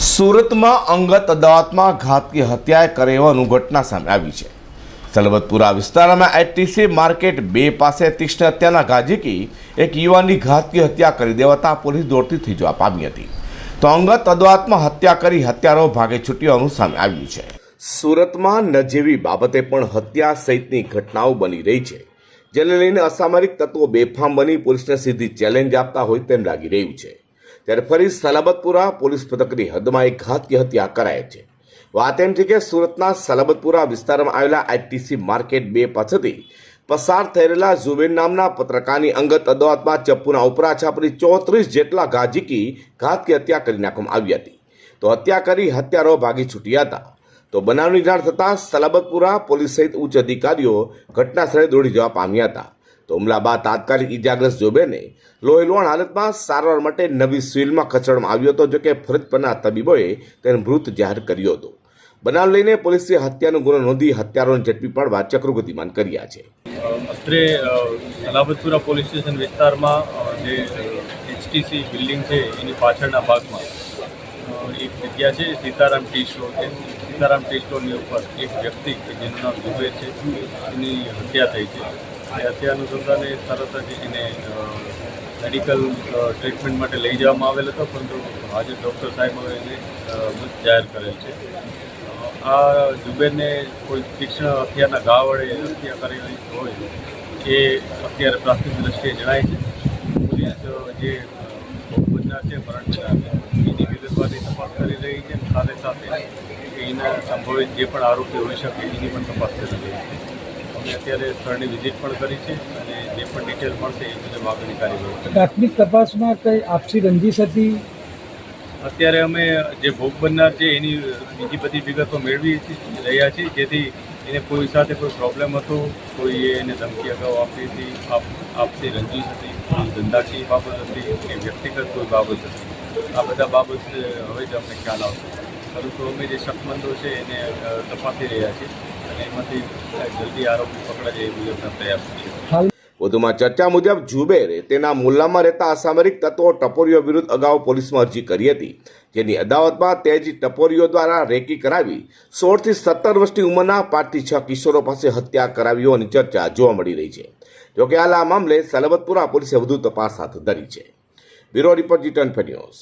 સુરતમાં અંગત અદાવતમાં ઘાતકી હત્યાએ કરેવાનું ઘટના સામે આવી છે. સલબતપુરા વિસ્તારમાં આઈટીસી માર્કેટ બે પાસે તીક્ષ્ણ હત્યાના ગાજીકી એક યુવાનની ઘાતકી હત્યા કરી દેવાતા પોલીસ દોડતી થઈ જવા પામી હતી. તો અંગત અદાવતમાં હત્યા કરી હત્યારો ભાગે છૂટ્યાનું સામે આવ્યું છે. સુરતમાં નજીવી બાબતે પણ હત્યા સહિતની ઘટનાઓ બની રહી છે, જેને લઈને અસામરિક તત્વો બેફામ બની પોલીસને સીધી ચેલેન્જ આપતા હોય તેમ લાગી રહ્યું છે. ત્યારે ફરી સલાબતપુરા પોલીસ પથકની હદમાં એક ઘાતકી હત્યા કરાય છે. વાત એમ છે કે સુરતના સલાબતપુરા વિસ્તારમાં આવેલા આઈટીસી માર્કેટ બે પાસેથી પસાર થયેલા ઝુબેર નામના પત્રકારની અંગત અદાવતમાં ચપ્પુના ઉપરા છાપરી ચોત્રીસ જેટલા ગાજીકી ઘાતકી હત્યા કરી નાખવામાં આવી હતી. તો હત્યા કરી હત્યારો ભાગી છૂટ્યા હતા. તો બનાવની જાણ થતાં સલાબતપુરા પોલીસ સહિત ઉચ્ચ અધિકારીઓ ઘટના સ્થળે દોડી જવા પામ્યા હતા. તો હુમલા બાદ તાત્કાલિક ઇજાગ્રસ્ત જોબેને લોહીલોણ હાલતમાં સારવાર માટે નવી સિવિલમાં ખસેડવામાં આવ્યો હતો, જોકે ફરજ પરના તબીબોએ તેને મૃત જાહેર કર્યો હતો. બનાવ લઈને પોલીસે હત્યાનો ગુનો નોંધી હત્યારોને ઝડપી પાડવા ચક્રો ગતિમાન કર્યા છે. અત્રે અલાબતપુરા પોલીસ સ્ટેશન વિસ્તારમાં જે એચટીસી બિલ્ડિંગ છે, એની પાછળના ભાગમાં એક જગ્યા છે, સીતારામ ટી સ્ટોર છે. સીતારામ ટી સ્ટોરની ઉપર એક વ્યક્તિ કે જેનું નામ ઝુબેર છે, એની હત્યા થઈ છે. એ હત્યા અનુસંધાને તરત જ એને મેડિકલ ટ્રીટમેન્ટ માટે લઈ જવામાં આવેલ હતો, પરંતુ આજે ડૉક્ટર સાહેબે એને મૃત જાહેર કરેલ છે. આ જુબેરને કોઈ તીક્ષ્ણ હથિયારના ઘા વડે હત્યા કરેલી હોય એ અત્યારે પ્રાથમિક દ્રષ્ટિએ જણાય છે. પોલીસ જે બનનાર છે પરંતુ એની વિગતવારની તપાસ કરી રહી છે સાથે સાથે એના સંભવિત જે પણ આરોપી હોઈ શકે એની પણ તપાસ કરી રહી છે. અમે અત્યારે સ્થળની વિઝિટ પણ કરી છે અને જે પણ ડિટેલ મળશે એ મુજબ આગળની કાર્યવાહી પ્રાથમિક તપાસમાં કઈ આપસી રંજીશ હતી? અત્યારે અમે જે ભોગ બનનાર છે એની બીજી બધી વિગતો મેળવી રહ્યા છીએ. જેથી એને કોઈ સાથે કોઈ પ્રોબ્લેમ હતો કોઈ એને ધમકી અગાઉ આપી હતી આપ આપસી રંજીશ હતી ધંધાકીય બાબત હતી કે વ્યક્તિગત કોઈ બાબત હતી. આ બધા બાબત હવે જ અમને ખ્યાલ આવશે. પરંતુ અમે જે શકમંદો છે એને તપાસી રહ્યા છીએ અને એમાંથી જલ્દી આરોપી પકડાય એ મુજબના પ્રયાસ છીએ વધુમાં ચર્ચા મુજબ જુબેરે તેના મુલ્લામાં રહેતા અસામરિક તત્વો ટપોરીઓ વિરુદ્ધ અગાઉ પોલીસમાં અરજી કરી હતી જેની અદાવતમાં તે જ ટપોરીઓ દ્વારા રેકી કરાવી સોળથી સત્તર વર્ષની ઉંમરના પાંચથી છ કિશોરો પાસે હત્યા કરાવી હોવાની ચર્ચા જોવા મળી રહી છે. જોકે હાલ આ મામલે સલબતપુરા પોલીસે વધુ તપાસ હાથ ધરી છે. બ્યુરો રિપોર્ટ જીટન ન્યૂઝ.